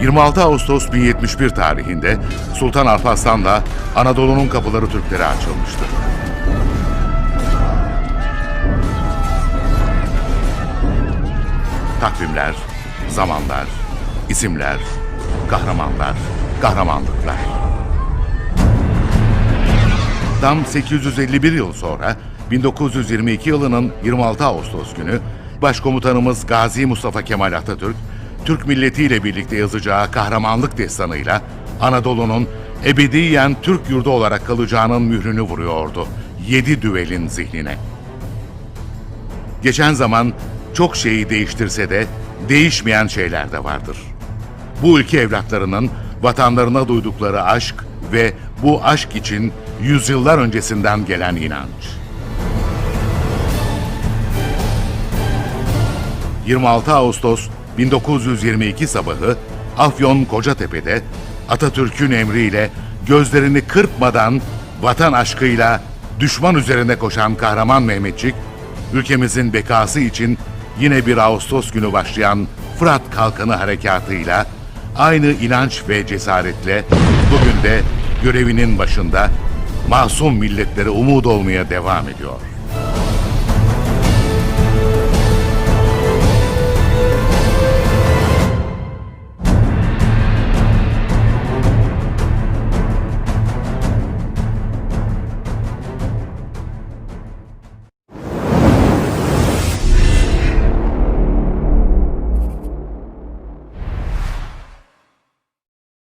26 Ağustos 1071 tarihinde Sultan Alparslan'la Anadolu'nun kapıları Türklere açılmıştır. Takvimler, zamanlar, isimler, kahramanlar, kahramanlıklar. Tam 851 yıl sonra 1922 yılının 26 Ağustos günü Başkomutanımız Gazi Mustafa Kemal Atatürk, Türk milletiyle birlikte yazacağı kahramanlık destanıyla Anadolu'nun ebediyen Türk yurdu olarak kalacağının mührünü vuruyordu. Yedi düvelin zihnine. Geçen zaman çok şeyi değiştirse de değişmeyen şeyler de vardır. Bu ülke evlatlarının vatanlarına duydukları aşk ve bu aşk için yüzyıllar öncesinden gelen inanç. 26 Ağustos 1922 sabahı Afyon Kocatepe'de Atatürk'ün emriyle gözlerini kırpmadan vatan aşkıyla düşman üzerine koşan kahraman Mehmetçik, ülkemizin bekası için yine bir Ağustos günü başlayan Fırat Kalkanı harekatıyla aynı inanç ve cesaretle bugün de görevinin başında masum milletlere umut olmaya devam ediyor.